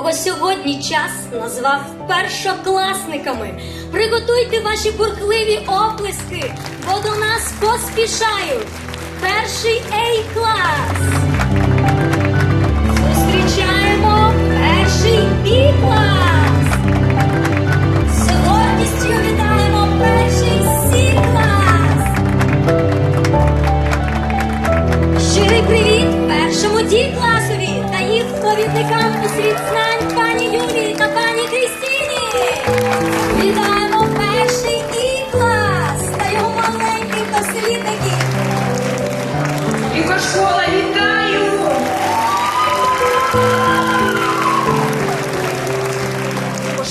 кого сьогодні час назвав першокласниками. Приготуйте ваші бурхливі оплески, бо до нас поспішають перший А-клас. Світ знань пані Юлії та пані Крістіні. Вітаємо перший І клас та його маленьких дослідників. Лікошкола, вітаю!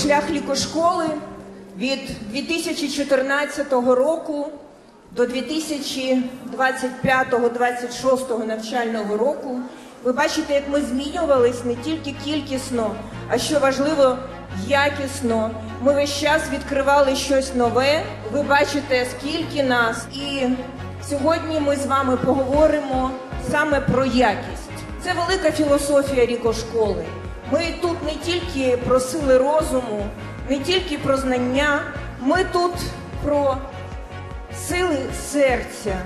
Шлях лікошколи від 2014 року до 2025-26 навчального року. Ви бачите, як ми змінювались не тільки кількісно, а що важливо, якісно. Ми весь час відкривали щось нове. Ви бачите, скільки нас. І сьогодні ми з вами поговоримо саме про якість. Це велика філософія рікошколи. Ми тут не тільки про сили розуму, не тільки про знання, ми тут про сили серця.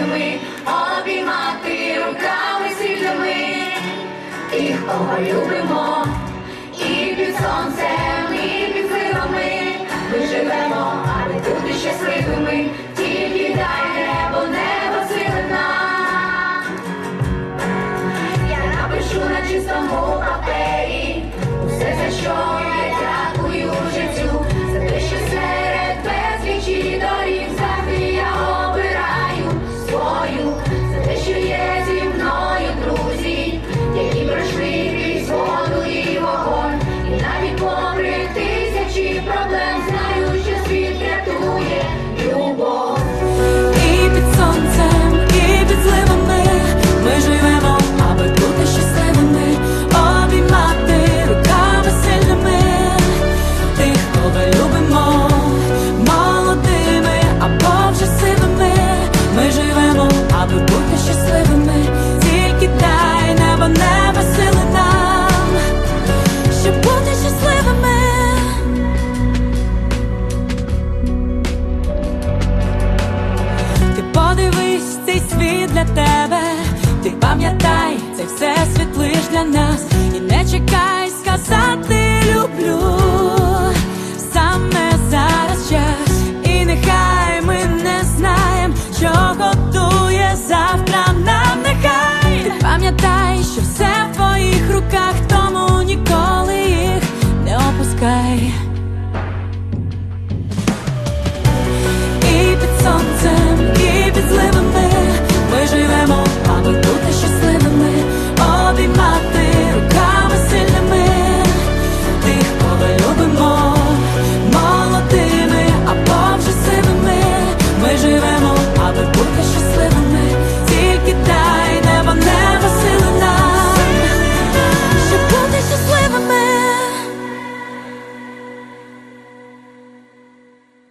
Щасливими, обіймати руками світлими, тих, кого і під сонцем, і під зливами ми живемо, аби бути щасливими, пам'ятай, це все світ лиш для нас.